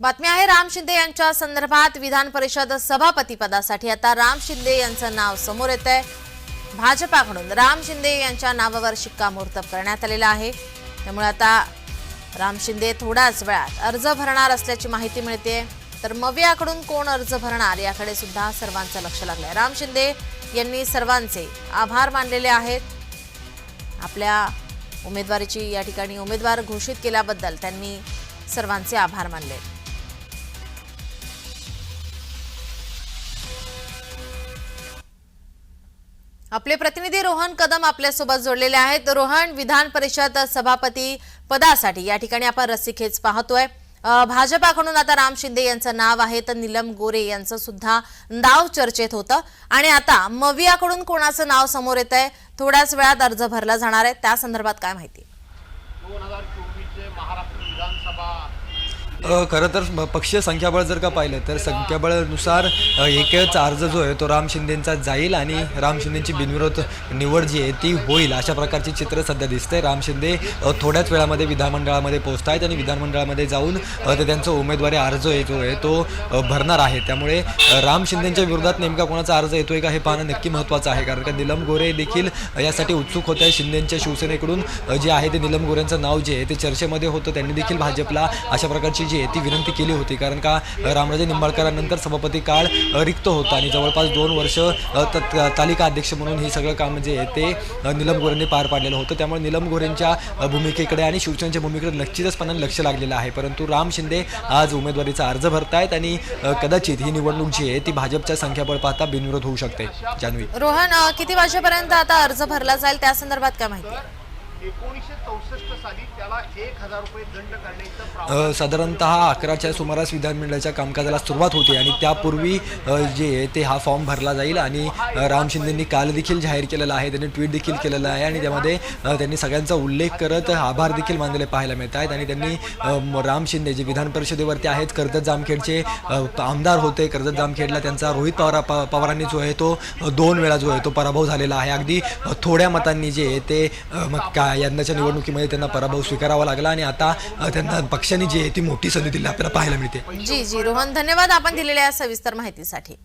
बातमी आहे राम शिंदे यांच्या संदर्भात विधान परिषद सभापती पदासाठी. आता राम शिंदे यांचं नाव समोर येत आहे भाजपाकडून राम शिंदे यांच्या नावावर शिक्कामोर्तब करण्यात आलेला आहे. त्यामुळे आता राम शिंदे थोड्याच वेळात अर्ज भरणार असल्याची माहिती मिळते. तर मवियाकडून कोण अर्ज भरणार याकडे सुद्धा सर्वांचं लक्ष लागलंय. राम शिंदे यांनी सर्वांचे आभार मानलेले आहेत. आपल्या उमेदवारीची या ठिकाणी उमेदवार घोषित केल्याबद्दल त्यांनी सर्वांचे आभार मानले. आपले प्रतिनिधी रोहन कदम आपल्यासोबत जोडलेले आहेत. रोहन विधान परिषद सभापती पदासाठी या ठिकाणी आपण रस्सीखेच पाहतोय. भाजपाकडून आता राम शिंदे यांचं नाव आहे तर नीलम गोरे यांचं सुद्धा नाव चर्चेत होतं. आणि आता मवियाकडून कोणाचं नाव समोर येत आहे थोड्याच वेळात अर्ज भरला जाणार आहे. त्या संदर्भात काय माहिती? दोन हजार चोवीसचे महाराष्ट्र विधानसभा खरं तर पक्षीय संख्याबळ जर का पाहिलं तर संख्याबळानुसार एकच अर्ज जो आहे तो राम शिंदेंचा जाईल आणि राम शिंदेची बिनविरोध निवड जी आहे ती होईल. अशा प्रकारची चित्र सध्या दिसतंय. राम शिंदे थोड्याच वेळामध्ये विधानमंडळामध्ये पोहोचत आहेत आणि विधानमंडळामध्ये जाऊन ते त्यांचा उमेदवारी अर्ज जो आहे तो भरणार आहे. त्यामुळे राम शिंदेच्या विरोधात नेमका कोणाचा अर्ज येतोय का हे पाहणं नक्की महत्त्वाचं आहे. कारण का निलम गोरे देखील यासाठी उत्सुक होत आहे शिंदेच्या शिवसेनेकडून. जे आहे ते निलम गोरेंचं नाव जे आहे ते चर्चेमध्ये होतं. त्यांनी देखील भाजपला अशा प्रकारची जी आहे ती विनंती केली होती. कारण का रामराजे निंबाळकरांनंतर सभापती काळ रिक्त होता. आणि जवळपास दोन वर्ष तालिका अध्यक्ष म्हणून हे सगळं काम जे आहे ते निलम गोरेंनी पार पाडलेलं होतं. त्यामुळे निलम गोरेंच्या भूमिकेकडे आणि शिवसेनेच्या भूमिकेकडे निश्चितचपणाने लक्ष लागलेलं आहे. परंतु राम शिंदे आज उमेदवारीचा अर्ज भरतायत आणि कदाचित ही निवडणूक जी आहे ती भाजपच्या संख्याबळ पाहता बिनविरोध होऊ शकते. जान्हवी. रोहन किती वाजेपर्यंत आता अर्ज भरला जाईल? त्या संदर्भात काय माहिती? एकोणीसशे चौसष्ट साली त्याला एक हजार रुपये दंड करण्याचं साधारणतः अकराच्या सुमारास विधानमंडळाच्या कामकाजाला सुरुवात होते आणि त्यापूर्वी जे ते हा फॉर्म भरला जाईल आणि राम शिंदेंनी काल देखील जाहीर केलेला आहे त्यांनी ट्विट देखील केलेलं आहे आणि त्यामध्ये त्यांनी सगळ्यांचा उल्लेख करत आभार देखील मानलेले पाहायला मिळत आहेत आणि त्यांनी राम शिंदे जे विधान परिषदेवरती आहेत कर्जत जामखेडचे आमदार होते कर्जत जामखेडला त्यांचा रोहित पवार पवारांनी जो आहे तो दोन वेळा जो आहे तो पराभव झालेला आहे. अगदी थोड्या मतांनी जे आहे ते यंदाच्या निवडणुकीमध्ये त्यांना पराभव स्वीकारावा लागला आणि आता त्यांना पक्षाने जी आहे ती मोठी संधी दिली आपल्याला पाहायला मिळते. जी जी. रोहन धन्यवाद आपण दिलेल्या सविस्तर माहितीसाठी.